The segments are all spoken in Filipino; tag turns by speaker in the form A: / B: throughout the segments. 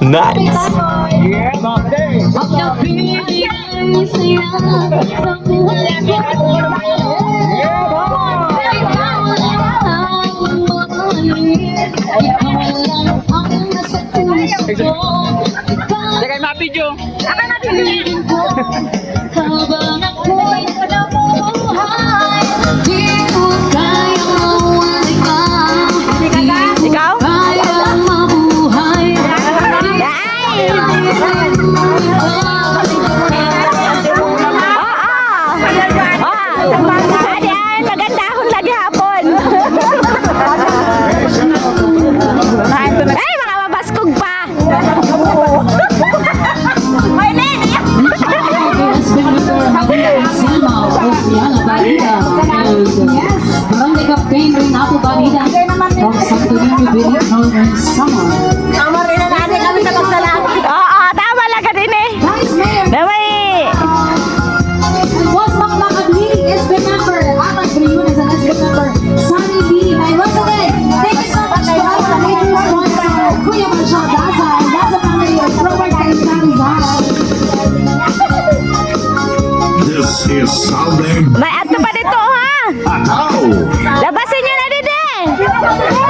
A: Nice.
B: Sige, ma-video.
C: Habang ako'y Barangay Captain Renato Banida from Santo Niño Benit Northern Samar.
D: Oo, tama lang ka din eh.
C: Vice Mayor
D: Damay.
C: was Makmak Adli, SB member. Apat Briones ang SB member. Sunny B. And once again, thank you so much to our major sponsor, Kuya Marshall Daza and Daza family of Robert Cayetano Zara.
E: This is Southern
D: May ato pa. Labasin nyo na din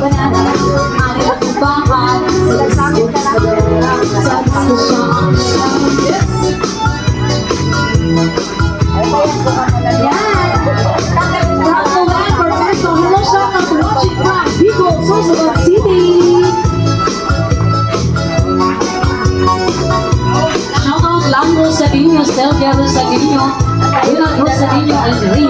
C: aking kabanana Ani at ubahan Sa lasakit ka na Sa gusto siya ang Yes Yan Bravo man Perfecto Hello siya ng watching from Bicol Sorsogon City Shoutout lang Rosadinho, Stelvia Rosadinho, Ira Rosadinho, Andrea Rosadinho.